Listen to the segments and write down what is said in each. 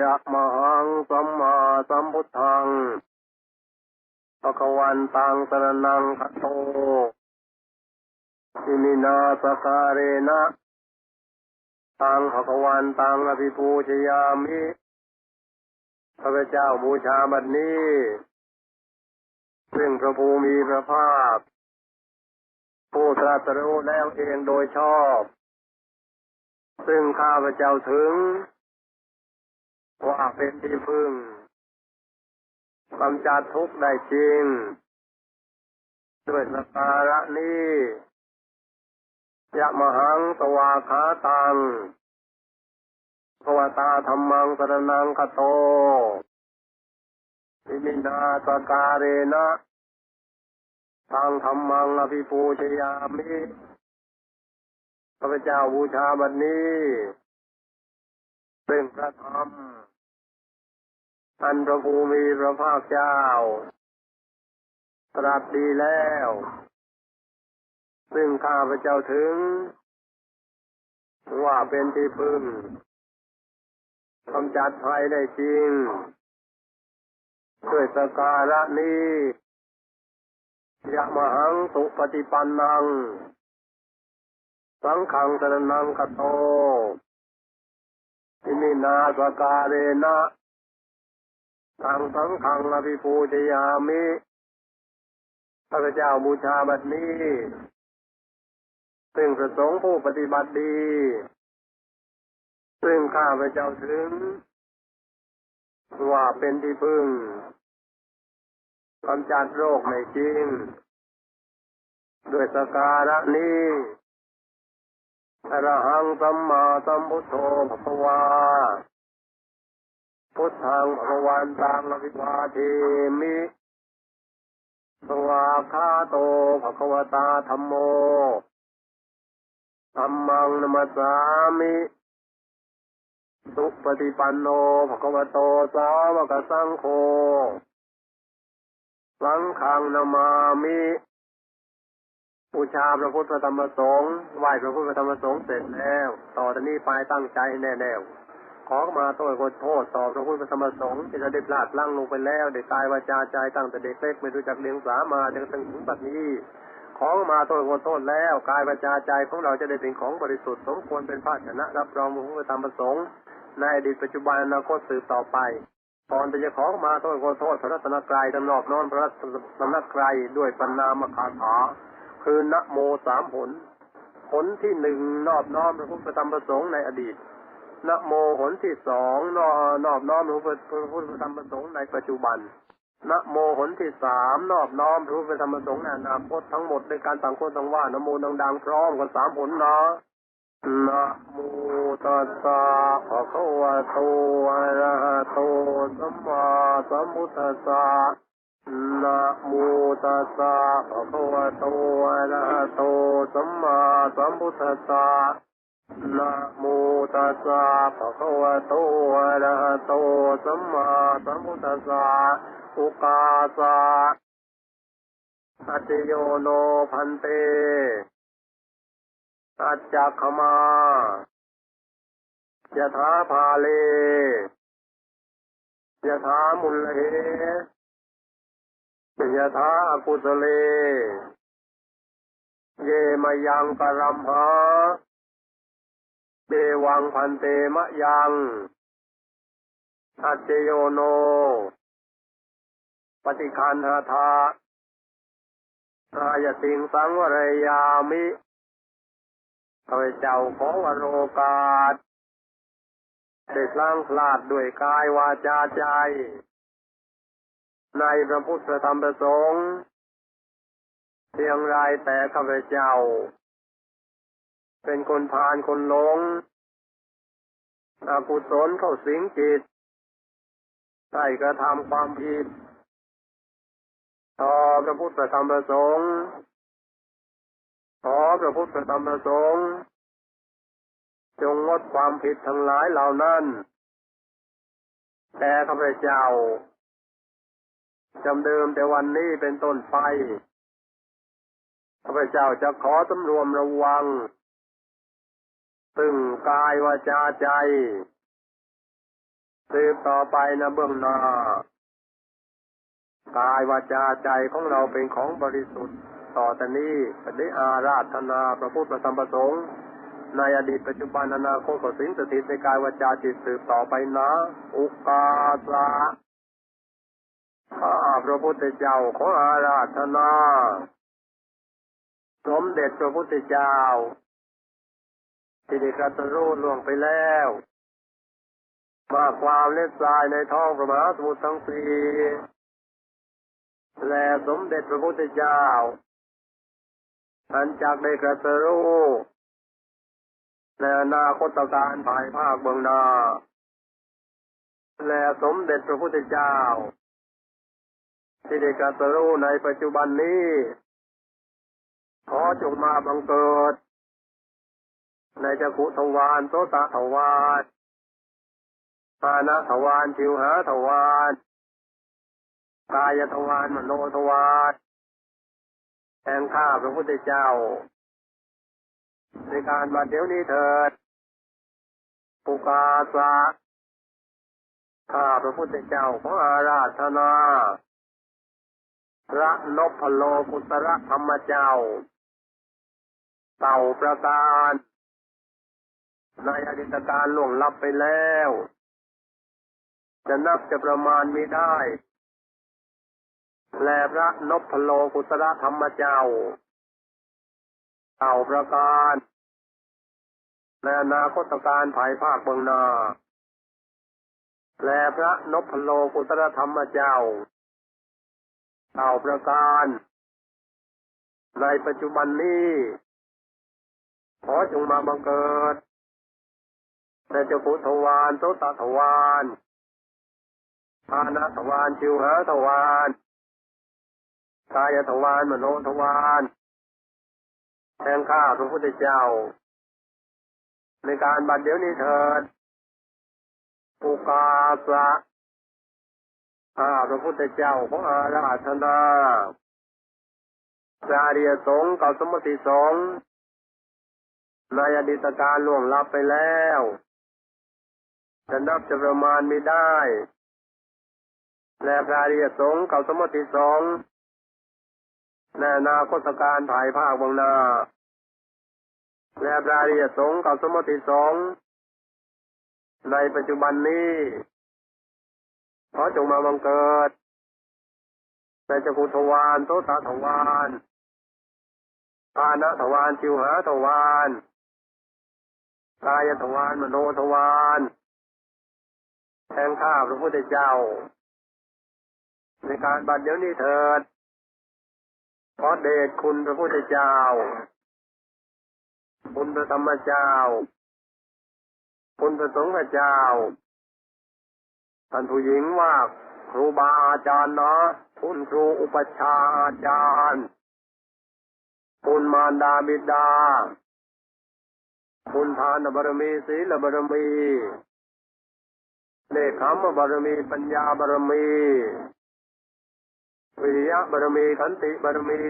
ยะมหังสัมมาสัมพุทธังปะควันตังสรนังคตโตอิมินาสการเรนะตังภะควันตังอภิปูชยามิพระเจ้าบูชาบัดนี้ ซึ่งพระภูมิพระภาคผู้ตรัสรู้แล้วเองโดยชอบ ซึ่งข้าพระเจ้าถึง ว่าเป็นที่พึ่งกำจัดทุกข์ได้จริง ด้วยสการะนี้ยะมหังตวาขาตังภวตาธรรมังสรนังคโตอิมินาสการเรนะทางธรรมังอภิปูชยามิพระเจ้าบูชาบันนี้ เป็นพระธรรมอันพระภูมิพระภาคเจ้า ตรัสดีแล้ว ซึ่งข้าพระเจ้าถึง ว่าเป็นที่พึ่งกำจัดภัยได้จริงด้วยสการะนี้ยะมหังสุปฏิปันนัง สังขังสรนังคโต อิมินาสการเรนะทางสังขังอภิปูชยามิพระเจ้าบูชาบัดนี้ ซึ่งประสงค์ผู้ปฏิบัติดี ซึ่งข้าพระเจ้าถึง ว่าเป็นที่พึ่งกำจัดโรคในจริง ด้วยสการะนี้ อรหังสัมมาสัมพุทโธภควา พุทธังภควันตังอภิวาเทมิสวาคาโตภควตาธรรมโมธรรมังนมัสสามิสุปฏิปันโนภควโตสาวกสังโฆสังฆังนามามิ บูชาพระพุทธธรรมสงฆ์ไหว้พระพุทธธรรมสงฆ์เสร็จแล้ว ต่อจากนี้ไปตั้งใจแน่ๆขอมาโทษขอโทษต่อพระพุทธธรรมสงฆ์ที่เราได้พลาดลั้งลงไปแล้วได้กายวาจาใจตั้งแต่เด็กเล็กไม่รู้จักเลี้ยงสามาจนถึงปัจจุบันนี้ขอมาโทษขอโทษแล้วกายวาจาใจของเราจะได้เป็นของบริสุทธิ์สมควรเป็นภาชนะรับรองพระพุทธธรรมสงฆ์ในอดีตปัจจุบันอนาคตสืบต่อไปก่อนจะขอมาโทษขอโทษพระรัตนกรายตำนอบนอนพระรัตนกรายด้วยปัญนามคาถา คือนะโมสามผล ผลที่หนึ่งนอบน้อมพระพุทธธรรมประสงค์ในอดีตนะโมผลที่สองนอนอบน้อมพระพุทธธรรมประสงค์ในปัจจุบันนะโมผลที่สามนอบน้อมพระพุทธธรรมประสงค์ในอนาคตทั้งหมดในการต่างคนต่างว่านะโมดังๆพร้อมกันสามผลนะนะโมตัสสะภะคะวะโตอะระหะโตสัมมาสัมพุทธัสสะ นะโมตัสสะภะคะวะโตอะระหะโตสัมมาสัมพุทธัสสะนะโมตัสสะภะคะวะโตอะระหะโตสัมมาสัมพุทธัสสะอุกาสะอัจโยโนพันเตอัจจคมายะถาภาเลยะถามุลเห ยะถาอกุสเล เยมยังกรัมหาเดวังพันเตมะยังอัจเจโยโน ปฏิคันหาทาอายติงสังวรยามิข้าพเจ้าขอวโรกาสได้สร้างพลาดด้วยกายวาจาใจ ในพระพุทธธรรมประสงค์เพียงไรแต่ข้าพเจ้า เป็นคนพานคนหลงอากุศลเข้าสิงจิตใช่กระทำความผิด ต่อพระพุทธธรรมประสงค์ขอพระพุทธธรรมประสงค์จงงดความผิดทั้งหลายเหล่านั้นแต่ข้าพเจ้า จำเดิมแต่วันนี้เป็นต้นไปข้าพเจ้าจะขอสำรวมระวัง ซึ่งกายวาจาใจสืบต่อไปนะเบื้องหน้ากายวาจาใจของเราเป็นของบริสุทธิ์ ต่อแต่นี้จะได้อาราธนาพระพุทธพระธรรมพระสงฆ์ในอดีตปัจจุบันอนาคตก็สิงสถิตในกายวาจาจิตสืบต่อไปนะ อุกาสะข้า พระพุทธเจ้าขออาราธนา สมเด็จพระพุทธเจ้าที่ได้ตรัสรู้ล่วงไปแล้วมาความเล็ดทรายในท้องพระมหาสมุทรทั้งสี่และสมเด็จพระพุทธเจ้าอันจากได้กระสรู้ในอนาคตการภายภาคเบื้องหน้าและสมเด็จพระพุทธเจ้า ที่ได้การะสรู้ในปัจจุบันนี้ ขอจงมาบังเกิด ในจักขุทวารโสตทวารปานะทวารชิวหาทวารกายทวารมโนทวารแห่งข้าพระพุทธเจ้า ในการบัดเดี๋ยวนี้เถิดปุกาสะข้าพระพุทธเจ้าขออาราธนา พระนพโลกุตระธรรมเจ้า เต่าประการในอดีตการล่วงลับไปแล้ว จะนับจะประมาณไม่ได้ แลพระนพโลกุตระธรรมเจ้า เต่าประการในอนาคตการภายภาคเบื้องนา แลพระนพโลกุตระธรรมเจ้า เต่าประการ ในปัจจุบันนี้ขอจงมาบังเกิดในเจ้าพุทธวานโสตทวานปานาทวานชิวหาทวานกายทวานมโนทวานแห่งข้าพระพุทธเจ้า ในการบัดเดี๋ยวนี้เถิดปุกาสะ ข้าพระพุทธเจ้าของอาราธนาจารียสงฆ์กับสมมติสงฆ์ในอดีตการล่วงลับไปแล้วจะนับจะประมาณไม่ได้ และพระริยสงฆ์กับสมมติสงฆ์ในอนาคตการถ่ายภาคเบางนา และพระริยสงฆ์กับสมมติสงฆ์ในปัจจุบันนี้ ขอจงมาบังเกิดในจักรุทวารโตตาทวารปานะทวารจิวหาทวารกายทวารมโนทวารแห่งข้าพระพุทธเจ้า ในการบัดเดี๋ยวนี้เถิดขอเดชคุณพระพุทธเจ้า คุณพระธรรมเจ้า คุณพระสงฆ์เจ้า ท่านผู้หญิงว่าครูบาอาจารย์เนาะคุณครูอุปชาอาจารย์คุณมารดาบิดา คุณทานบารมีศีลบารมีเนคขมบารมีปัญญาบารมี วิริยะบารมีขันติบารมี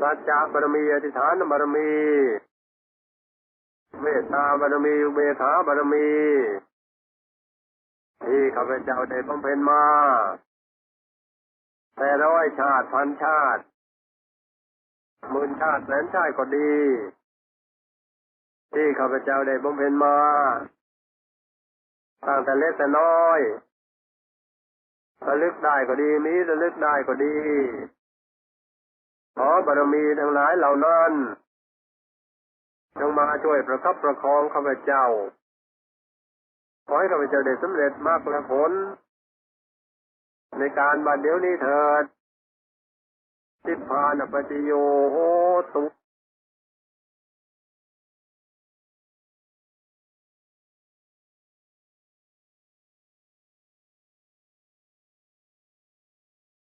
สัจจะบารมีอธิษฐานบารมีเมตตาบารมีอุเบกขาบารมี ที่ข้าพเจ้าได้บำเพ็ญมา แต่ร้อยชาติพันชาติหมื่นชาติแสนชาติก็ดี ที่ข้าพเจ้าได้บำเพ็ญมาตั้งแต่เล็กแต่น้อยระลึกได้ก็ดีมีระลึกได้ก็ดี ขอบารมีทั้งหลายเหล่านั้นจงมาช่วยประคับประคองข้าพเจ้า ขอให้ข้าพเจ้าได้สำเร็จมากและผล ในการบัดเดี๋ยวนี้เถิดทิพพานปฏิโยโหตุ